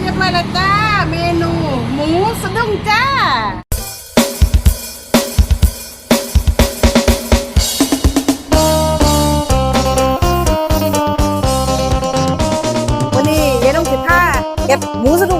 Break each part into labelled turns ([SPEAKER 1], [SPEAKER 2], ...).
[SPEAKER 1] เรียบร้อยแล้วจ้า เมนูหมูสะดุ้งจ้าวันนี้ยายต้องสิผ้าเก็บหมูสะดุ้ง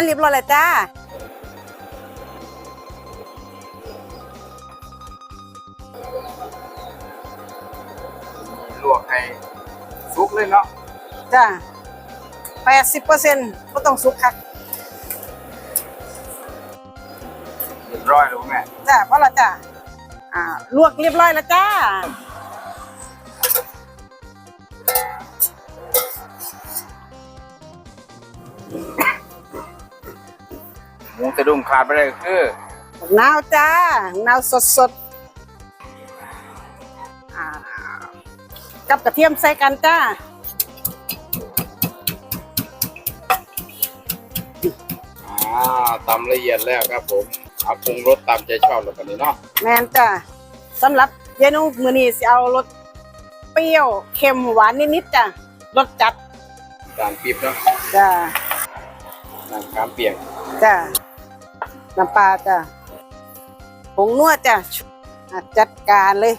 [SPEAKER 1] นเรียบร้อยแล้วจ้า
[SPEAKER 2] ลวกให้สุกเลยเนาะ
[SPEAKER 1] จ้าแปดสิบเปอร์เซ็นต์ก็ต้องสุกคัก
[SPEAKER 2] เรียบร้อยแล้วแม่
[SPEAKER 1] จ้าเพราะเราจ้าอ่าลวกเรียบร้อยแล้วจ้า
[SPEAKER 2] หมูสะดุ้งขาดไปเลยคือ
[SPEAKER 1] นาวจ้านาวสดสดๆอ่ากับกระเทียมใส่กันจ้า
[SPEAKER 2] อ่าตำละเอียดแล้วครับผมเอาปรุงรสตามใจชอบแล้วกันนี้เนาะ
[SPEAKER 1] แมนจ้าสำหรับเยายนุ่งมือนี้สิเอารสเปรี้ยวเค็มหวานนิดๆจ้ารสจัด
[SPEAKER 2] จานปี๊บเนาะ
[SPEAKER 1] จ้า
[SPEAKER 2] น้ำขามเปียก
[SPEAKER 1] จ้า น้ำปลาจ้าผงนัวจ้าอะจัดการเลย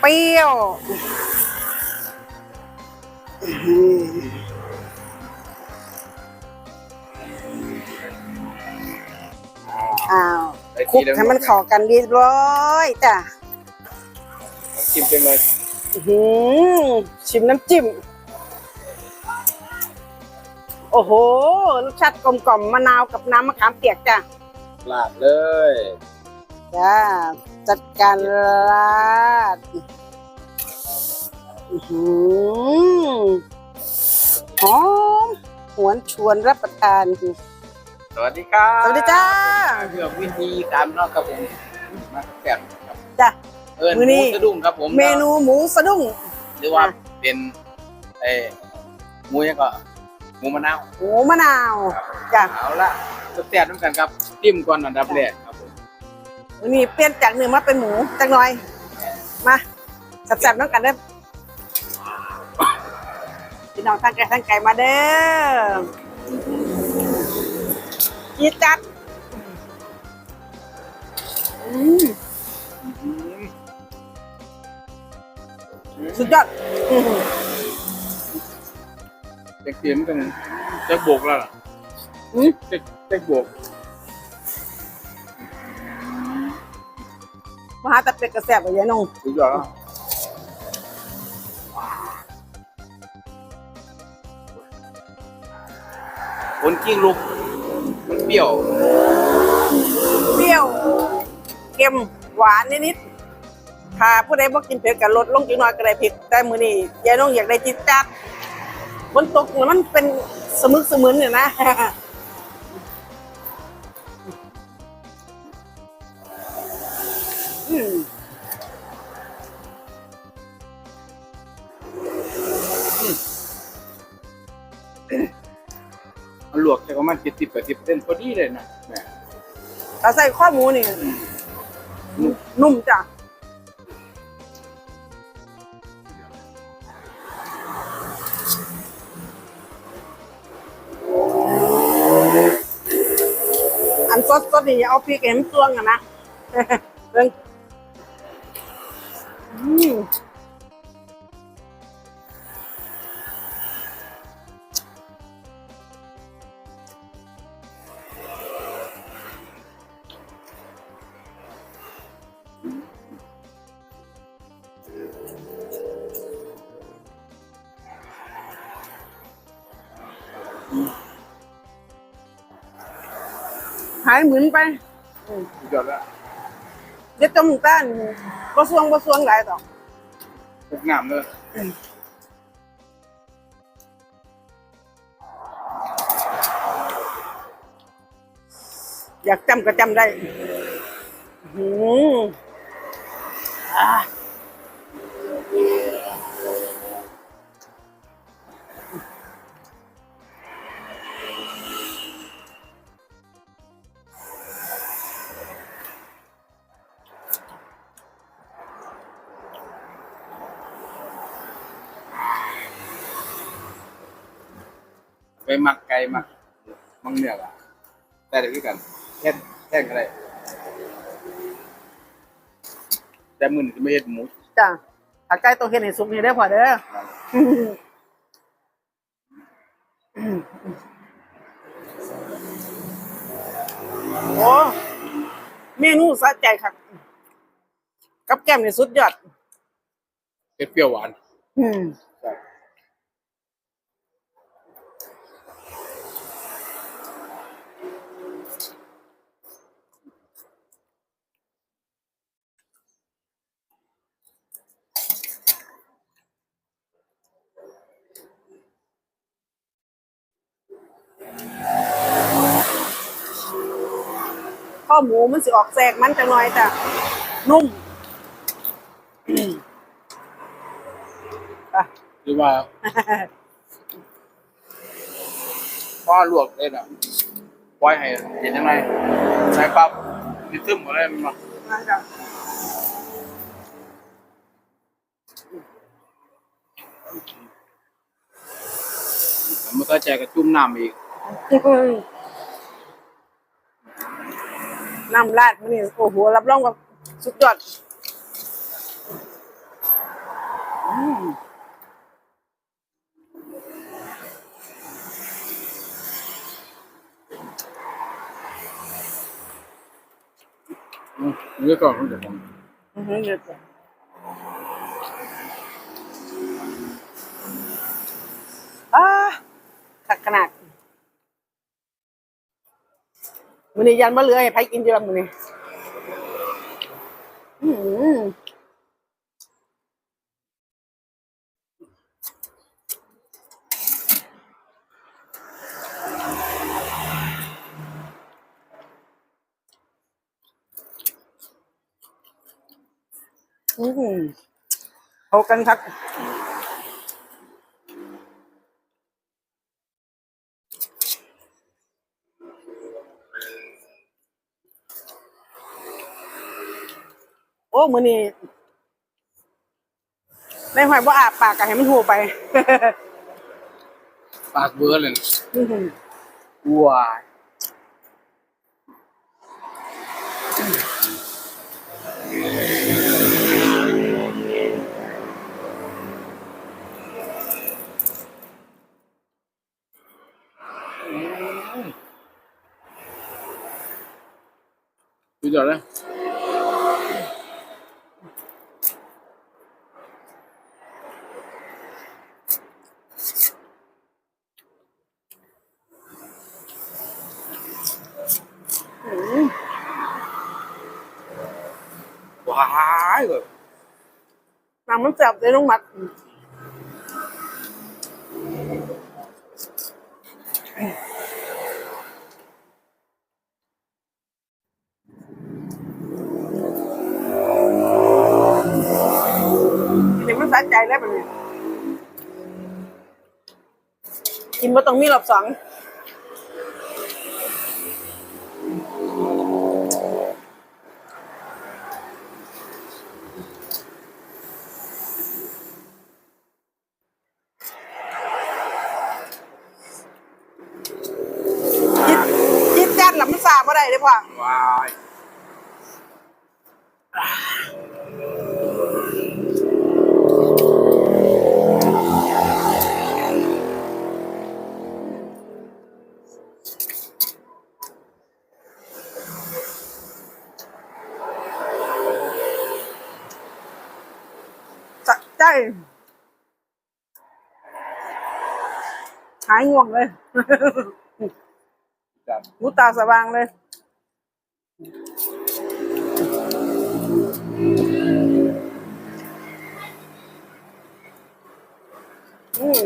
[SPEAKER 1] เปรี้ยวอื้อหืออ้าว
[SPEAKER 2] ได้
[SPEAKER 1] คลุก
[SPEAKER 2] แล้ว
[SPEAKER 1] ให้มันเข้ากันเรียบร้อยจ้ะ
[SPEAKER 2] จิ้มเป็นเลย
[SPEAKER 1] อื้อหือชิมน้ำจิ้ม โอ้โหรสชาติกลมกล่อมมะนาวกับน้ำมะขามเปียกจ้ะ
[SPEAKER 2] ลาดเลย
[SPEAKER 1] จ้าจัดการราดอื้อหือหอมหวนชวนรับประทาน
[SPEAKER 2] สวัสดีครับ
[SPEAKER 1] สวัสดีจ้า
[SPEAKER 2] เพื่อวิธีการเนาะครับผมมาแซ่บครับ
[SPEAKER 1] จ้ะ
[SPEAKER 2] เอิญห
[SPEAKER 1] มื้อนี้
[SPEAKER 2] มูสะดุ้งครับผม
[SPEAKER 1] เมนูหมูสะดุ้ง
[SPEAKER 2] หรือว่า
[SPEAKER 1] อะ
[SPEAKER 2] เป็นเออหมูยังก็หมูมะนาว
[SPEAKER 1] หมูมะนาวจ้ะ
[SPEAKER 2] เอาละ แซ่บๆด้วยกันครับจิ้มก่อนอันดับแรกครับผม
[SPEAKER 1] วันนี้เปลี่ยนจากเนื้อมาเป็นหมูจักหน่อย มาแซ่บๆน้องกันเด้อพี่น้องทางไกลทางไกลมาเด้อจีดจัดอืมสุดยอดอื้อหือ
[SPEAKER 2] เด็กเตรียมกันจะโบกแล้วล่ะ
[SPEAKER 1] อืม
[SPEAKER 2] เด็กเด็กโบก
[SPEAKER 1] มาหาแต่เป็ดกระแสบกับยายนง
[SPEAKER 2] สุดยอดแล้วคนกิ้งลุก มันเปรี้ยว
[SPEAKER 1] เปรี้ยวเค็มหวานนิดๆถ้าผู้ใดบ่กินเผ็ดก็ลดลงจักหน่อยก็ได้เผ็ดแต่มื้อนี้ยายนงอยากได้จิตจัดบนตกแล้วมันเป็นสมึกสมึนเนี่ยนะ มั
[SPEAKER 2] นลวกใช้ประมาณเจ็ดสิบแปดสิบเส้นพอดีเลยนะแม่
[SPEAKER 1] ใส่ข้อหมูนี่ นุ่มจ้ะอันสดสดๆนี่เอาพริกเห็นตวงอะนะเรื่องอืมายเหมือนไป
[SPEAKER 2] สุดยอดแล้ว
[SPEAKER 1] เดี๋ยวจมูกต้านกระทรวงกระทรวงหลายต่อ
[SPEAKER 2] พวกน้ำเลย
[SPEAKER 1] อยากจำก็จำได้อื้อหืออ่า
[SPEAKER 2] หมักไก่หมักมังเนื้ออะแต่เดี๋ยวคือกันแค่แค่ก็ได้แต่มือนี่จะไม่เห็ดหมู
[SPEAKER 1] จ้ะถ้าไก่ต้องเฮ็ดให้สุกนี่ได้อพอเด้อ โอ้เมนูสะใจครับกับแก้มนี่สุดยอด
[SPEAKER 2] เผ็ดเปรี้ยวหวาน
[SPEAKER 1] อืม หมูมันสิออกแสกมันจังหน่อยจ้ะนุ่มอืมไป
[SPEAKER 2] หรือว่าพ่อลวกได้น่ะปล่อยให้เห็นยังไงใส่ปั๊บมีซึมหมดเลยมันมา
[SPEAKER 1] มาจ้ะ
[SPEAKER 2] แล้วมันก็แจกกระจุ่มน้ำอีก
[SPEAKER 1] น้ำราดมันนี่โอ้โหรับรองว่าสุดยอดอืม
[SPEAKER 2] อืมนี่ก็ของเดี๋ยวผม
[SPEAKER 1] อือหือเดี๋ยวจ้ะอ่าขัดขนาด มันนี่ยันมาเหลือให้ไผกินเยอะมันนี่อืมอืมเอากันครับ อ้มือนี่ในหอยบ่อาบปากกันให้มันหูไป
[SPEAKER 2] ปากเบอร์เลยนะ
[SPEAKER 1] อื้อหือ
[SPEAKER 2] ว้าย ดูจอดเลย ว้ายแบบ
[SPEAKER 1] น้ำมันแสบเลยน้องมัดเด็กมันสะใจแล้วแบบนี้กินมาต้องมีรอบสอง จิตจิตจัดหลั บ่ได้เลยพ่อ
[SPEAKER 2] ว้าย
[SPEAKER 1] สะใจหายง่วงเลย
[SPEAKER 2] จัด
[SPEAKER 1] หูตาสว่างเลยอืม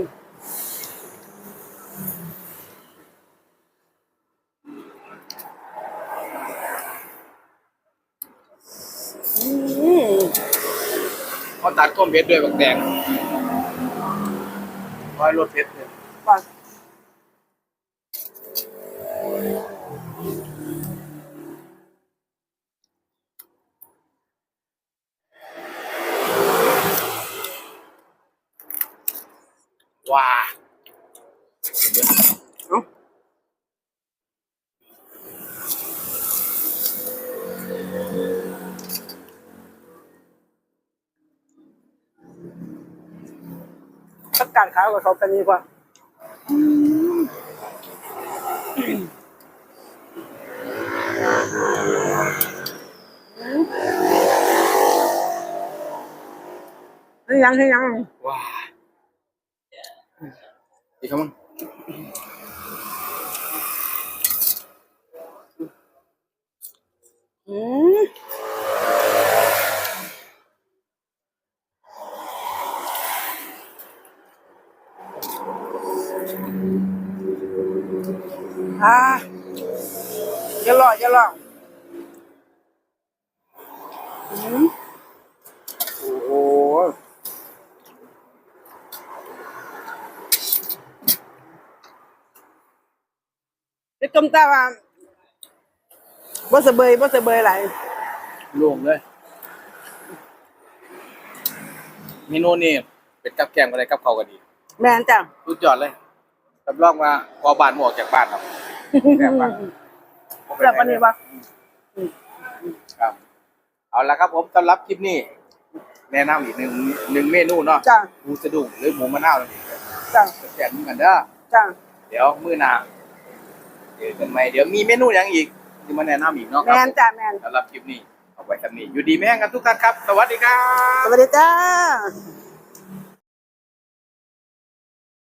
[SPEAKER 1] อืม
[SPEAKER 2] เขาตัดก้มเพชรด้วยบักแดงร้อยรถเพชรเนี่ย
[SPEAKER 1] ว่า
[SPEAKER 2] ว่า
[SPEAKER 1] สักการขาวกับเขากันดีกว่าให้ยังให้ยัง
[SPEAKER 2] ว้า อีกคำมั้ง
[SPEAKER 1] อืมอ่าจะรอจะรออืม
[SPEAKER 2] โอ้โห
[SPEAKER 1] ไอ้ต้มตาว่าบ่สะเบยบ่สะเบยหลาย
[SPEAKER 2] โล่งเลย เมนูนี่เป็นกับแกล้มอะไรกับเขาวก็ดี
[SPEAKER 1] แม่นจ้ะ
[SPEAKER 2] สุดยอดเลยรับรองว่าพอบานหมออกจากบ้านครับแซ่บมาก
[SPEAKER 1] แล้วปานนี้ว่า
[SPEAKER 2] ครับเอาละครับผมสำหรับคลิปนี้ แนะนำอีกหนึ่งหนึ่งเมนูเนาะ
[SPEAKER 1] จ้ะ
[SPEAKER 2] หมูสะดุ้งหรือหมูมะนาวนั่นเอง
[SPEAKER 1] จ้ะ
[SPEAKER 2] แซ่บเหมือนกันเด้อ
[SPEAKER 1] จ้ะ
[SPEAKER 2] เดี๋ยวมื้อหน้า เดี๋ยวกันใหม่เดี๋ยวมีเมนูอย่างอีกที่มาแนะนำอีกเนาะครั
[SPEAKER 1] แม่น
[SPEAKER 2] บ
[SPEAKER 1] จ้ะแม่น
[SPEAKER 2] สำหรับคลิปนี้เอาไว้กันนี้อยู่ดีแม่งกันทุกท่านครับ สวัสดีครับ
[SPEAKER 1] สวัสดีจ้า